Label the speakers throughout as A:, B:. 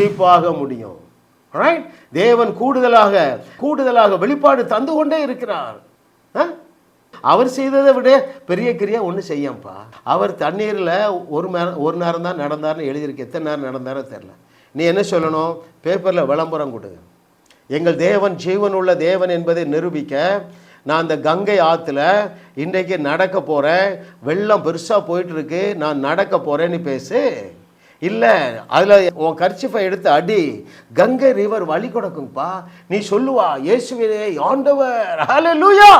A: கண்டிப்பாக முடியும். ரைட் தேவன் கூடுதலாக கூடுதலாக வெளிப்பாடு தந்து கொண்டே இருக்கிறார். ஆ? அவர் செய்ததை விட பெரிய கிரியா ஒன்று செய்யப்பா அவர் தண்ணீரில் ஒரு நேரம் ஒரு நேரம் தான் நடந்தார்னு எழுதியிருக்கு. எத்தனை நேரம் நடந்தாரோ தெரில நீ என்ன சொல்லணும்? பேப்பரில் விளம்பரம் கொடு. எங்கள் தேவன் ஜீவனுள்ள தேவன் என்பதை நிரூபிக்க நான் அந்த கங்கை ஆற்றுல இன்றைக்கு நடக்க போகிறேன் வெள்ளம் பெருசாக போயிட்டுருக்கு நான் நடக்க போகிறேன்னு பேசு. இல்லை அதில் உன் கர்ச்சிஃபை எடுத்து அடி. கங்கை ரிவர் வழி கொடுக்குங்கப்பா நீ சொல்லுவா இயேசுவே ஆண்டவர். லூயா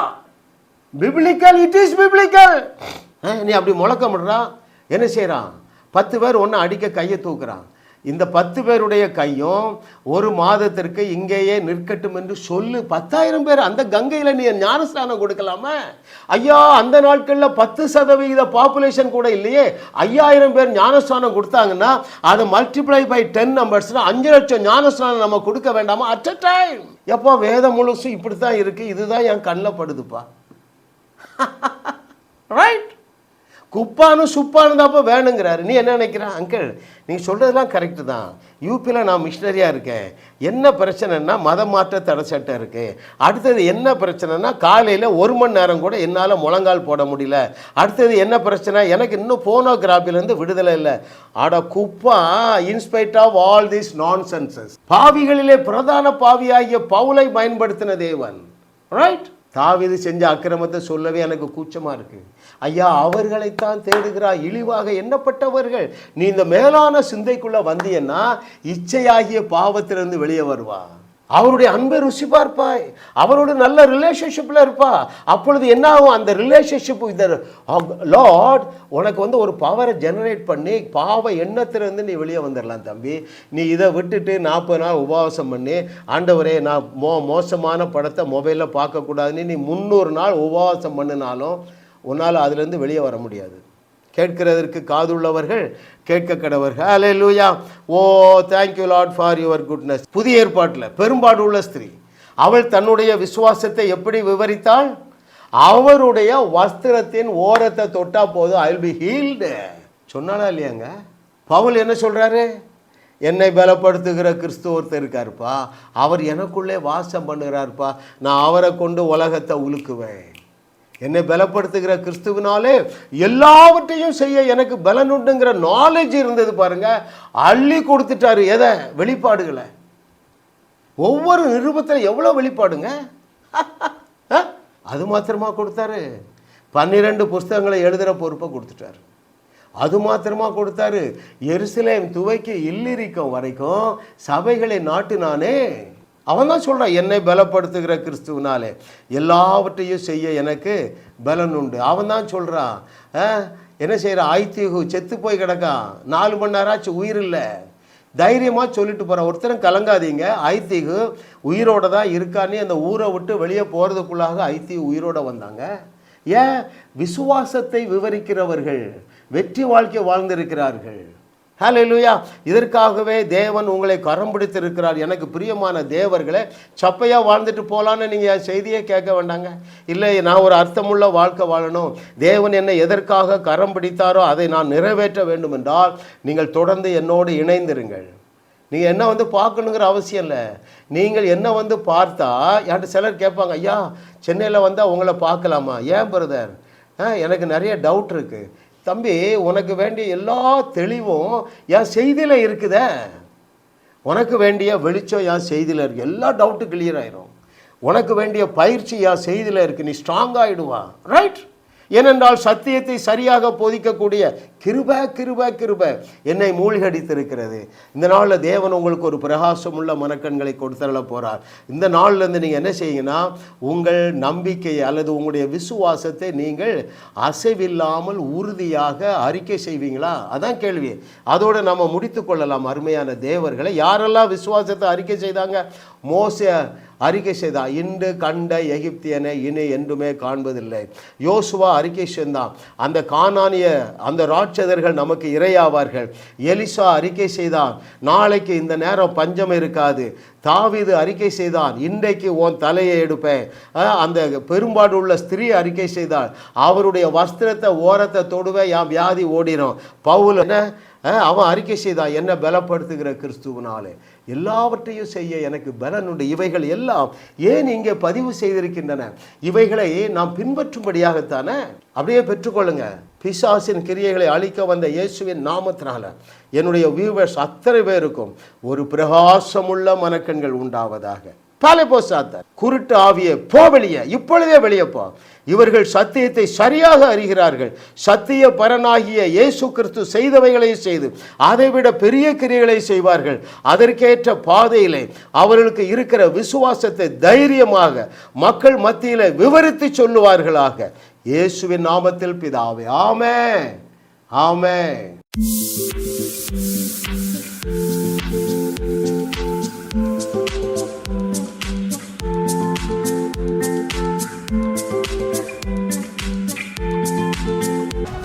A: பிப்ளிக்கல் இட் இஸ் பிப்ளிக்கல் நீ அப்படி முழக்கமிடுறான் என்ன செய்கிறான் பத்து பேர் ஒன்று அடிக்க கையை தூக்குறான். இந்த பத்து பேருடைய கையும் ஒரு மாதத்திற்கு இங்கேயே நிற்கட்டும் என்று சொல்லு. பத்தாயிரம் பேர் அந்த கங்கையில் நீ ஞானஸ்தானம் கொடுக்கலாமா? ஐயா அந்த நாட்களில் பத்து சதவிகித பாப்புலேஷன் கூட இல்லையே. ஐயாயிரம் பேர் ஞானஸ்தானம் கொடுத்தாங்கன்னா அதை மல்டிப்ளை பை டென் நம்பர்ஸ்னா அஞ்சு லட்சம் ஞானஸ்தானம் நம்ம கொடுக்க வேண்டாமா? அட் அ டைம் எப்போ வேதம் முழுசும் இப்படி தான் இருக்குது இதுதான் என் கண்ணில் படுதுப்பா. குப்பானும் சுப்பானு தான்ப்பா வேணுங்கிறாரு. நீ என்ன நினைக்கிற? அங்கிள் நீங்கள் சொல்கிறதெல்லாம் கரெக்டு தான். யூபியில் நான் மிஷினரியாக இருக்கேன். என்ன பிரச்சனைன்னா மத மாற்ற தடை சட்டம் இருக்குது அடுத்தது என்ன பிரச்சனைனா காலையில் ஒரு மணி நேரம் கூட என்னால் முழங்கால் போட முடியல. அடுத்தது என்ன பிரச்சனை? எனக்கு இன்னும் போனோகிராஃபிலேருந்து விடுதலை இல்லை. ஆட குப்பா in spite of all this nonsenses பாவிகளிலே பிரதான பாவியாகிய பவுலை பயன்படுத்தின தேவன். ரைட் தாவிது செஞ்ச அக்கிரமத்தை சொல்லவே எனக்கு கூச்சமாக இருக்கு. ஐயா அவர்களைத்தான் தேடுகிறாய். இழிவாக எண்ணப்பட்டவர்கள். நீ இந்த மேலான சிந்தைக்குள்ள வந்தீன்னா இச்சையாகிய பாவத்திலிருந்து வெளியே வருவா. அவருடைய அன்பை ருசி பார்ப்பாய். அவரோட நல்ல ரிலேஷன்ஷிப்பில் இருப்பா. அப்பொழுது என்ன ஆகும் அந்த ரிலேஷன்ஷிப் இந்த லார்ட் உனக்கு வந்து ஒரு பவரை ஜெனரேட் பண்ணி பாவ எண்ணத்திலிருந்து நீ வெளியே வந்துடலாம் தம்பி. நீ இதை விட்டுட்டு நாற்பது நாள் உபவாசம் பண்ணி ஆண்டவரே நான் மோ மோசமான படத்தை மொபைலில் பார்க்கக்கூடாதுன்னு நீ முந்நூறு நாள் உபவாசம் பண்ணினாலும் உன்னால் அதுலேருந்து வெளியே வர முடியாது. கேட்கிறதற்கு காதுள்ளவர்கள் கேட்க கடவர்கள் hallelujah O thank you lot for your goodness புதிய ஏற்பாட்டில் பெரும்பாடு உள்ள ஸ்திரீ அவள் தன்னுடைய விசுவாசத்தை எப்படி விவரித்தாள்? அவருடைய வஸ்திரத்தின் ஓரத்தை தொட்டா போதும் ஐ பி ஹீல்டு சொன்னாலா இல்லையாங்க? பவுல் என்ன சொல்கிறாரு என்னை பலப்படுத்துகிற கிறிஸ்து ஒருத்தர் இருக்காருப்பா. அவர் எனக்குள்ளே வாசம் பண்ணுகிறாருப்பா. நான் அவரை கொண்டு உலகத்தை உலுக்குவேன். என்னை பலப்படுத்துகிற கிறிஸ்துவனாலே எல்லாவற்றையும் செய்ய எனக்கு பலன் உண்டுங்கிற நாலேஜ் இருந்தது பாருங்க. அள்ளி கொடுத்துட்டாரு. எதை? வெளிப்பாடுகளை. ஒவ்வொரு நிருபத்தில் எவ்வளோ வெளிப்பாடுங்க? அது மாத்திரமா கொடுத்தாரு. பன்னிரெண்டு புஸ்தகங்களை எழுதுகிற பொறுப்பை கொடுத்துட்டாரு. அது மாத்திரமா கொடுத்தாரு. எருசலேம் துவைக்கு இல்லிரிக்கம் வரைக்கும் சபைகளை நாட்டினானே. அவன் தான் சொல்கிறான் என்னை பலப்படுத்துகிற கிறிஸ்துவனாலே எல்லாவற்றையும் செய்ய எனக்கு பலன் உண்டு. அவன் தான் சொல்கிறான் என்ன செய்கிறான் ஆய்த்தியகு செத்து போய் கிடக்கான். நாலு மணி நேரம் ஆச்சு உயிர் இல்லை. தைரியமாக சொல்லிட்டு போகிறேன் ஒருத்தரும் கலங்காதீங்க. ஐத்திகு உயிரோட தான் இருக்கானே அந்த ஊரை விட்டு வெளியே போகிறதுக்குள்ளாக ஐத்திகு உயிரோட வந்தாங்க. ஏன்? விசுவாசத்தை விவரிக்கிறவர்கள் வெற்றி வாழ்க்கை வாழ்ந்திருக்கிறார்கள். ஹalleluya. இதற்காகவே தேவன் உங்களை கரம் பிடித்திருக்கிறார். எனக்கு பிரியமான தேவர்களே சப்பையாக வாழ்ந்துட்டு போகலான்னு நீங்கள் செய்தியே கேட்க வேண்டாங்க. இல்லை நான் ஒரு அர்த்தமுள்ள வாழ்க்கை வாழணும். தேவன் என்னை எதற்காக கரம் பிடித்தாரோ அதை நான் நிறைவேற்ற வேண்டும் என்றால் நீங்கள் தொடர்ந்து என்னோடு இணைந்திருங்கள். நீங்கள் என்ன வந்து பார்க்கணுங்கிற அவசியம் இல்லை. நீங்கள் என்ன வந்து பார்த்தா என்கிட்ட சிலர் கேட்பாங்க ஐயா சென்னையில் வந்தால் உங்களை பார்க்கலாமா? ஏன் பிரதர் ஆ எனக்கு நிறைய டவுட் இருக்குது தம்பி உனக்கு வேண்டிய எல்லா தெளிவும் என் செய்தியில் இருக்குதே. உனக்கு வேண்டிய வெளிச்சம் என் செய்தியில் இருக்குது எல்லா டவுட்டும் கிளியர் ஆயிரும். உனக்கு வேண்டிய பயிற்சி என் செய்தியில் இருக்குது நீ ஸ்ட்ராங் ஆகிடுவா ரைட் ஏனென்றால் சத்தியத்தை சரியாக போதிக்கக்கூடிய கிருப கிருப கிருப. என்னை மூழ்கடித்திருக்கிறது. இந்த நாளில் தேவன் உங்களுக்கு ஒரு பிரகாசமுள்ள மனக்கண்களை கொடுத்தரல போகிறார் இந்த நாள்லேருந்து நீங்கள் என்ன செய்யுங்கன்னா உங்கள் நம்பிக்கையை அல்லது உங்களுடைய விசுவாசத்தை நீங்கள் அசைவில்லாமல் உறுதியாக அறிக்கை செய்வீங்களா? அதான் கேள்வி. அதோடு நம்ம முடித்து கொள்ளலாம் அருமையான தேவர்களை. யாரெல்லாம் விசுவாசத்தை அறிக்கை செய்தாங்க? மோச அறிக்கை செய்தா? இன்று கண்ட எகிப்தியனை இனி என்றுமே காண்பதில்லை. யோசுவா அறிக்கை செய்தான் அந்த காணானிய அந்த ராட் ராட்சதர்கள் நமக்கு இரையாவார்கள். எலிசா அறிக்கை செய்தான் நாளைக்கு இந்த நேரம் பஞ்சம் இருக்காது. தாவிது அறிக்கை செய்தான் இன்றைக்கு உன் தலையை எடுப்பேன். அந்த பெரும்பாடு உள்ள ஸ்திரீ அறிக்கை செய்தாள் அவருடைய வஸ்திரத்தை ஓரத்தை தொடுவே என் வியாதி ஓடிடும் பவுல் என்ன? அவன் அறிக்கை செய்தான் என்ன பலப்படுத்துகிற கிறிஸ்துவனாலே. எல்லாவற்றையும் செய்ய எனக்கு பலனுண்டு உண்டு. இவைகள் எல்லாம் ஏன் இங்கே பதிவு செய்திருக்கின்றன? இவைகளை நாம் பின்பற்றும்படியாகத்தானே அப்படியே பெற்றுக்கொள்ளுங்க. பிசாசின் கிரியைகளை அழிக்க வந்த இயேசுவின் நாமத்தினால என்னுடைய வியூவர்ஸ் அத்தனை பேருக்கும் ஒரு பிரகாசமுள்ள மனக்கண்கள் உண்டாவதாக. பாலை போசாத்தார் குருட்டு ஆவிய போ வெளியே இப்பொழுதே வெளியே போ. இவர்கள் சத்தியத்தை சரியாக அறிகிறார்கள். சத்திய பரனாகிய இயேசு கிறிஸ்து செய்தவைகளை செய்து அதைவிட பெரிய கிரியைகளை செய்வார்கள். அதற்கேற்ற பாதையிலே அவர்களுக்கு இருக்கிற விசுவாசத்தை தைரியமாக மக்கள் மத்தியில் விவரித்து சொல்லுவார்களாக. இயேசுவின் நாமத்தில் பிதாவே ஆமே ஆமே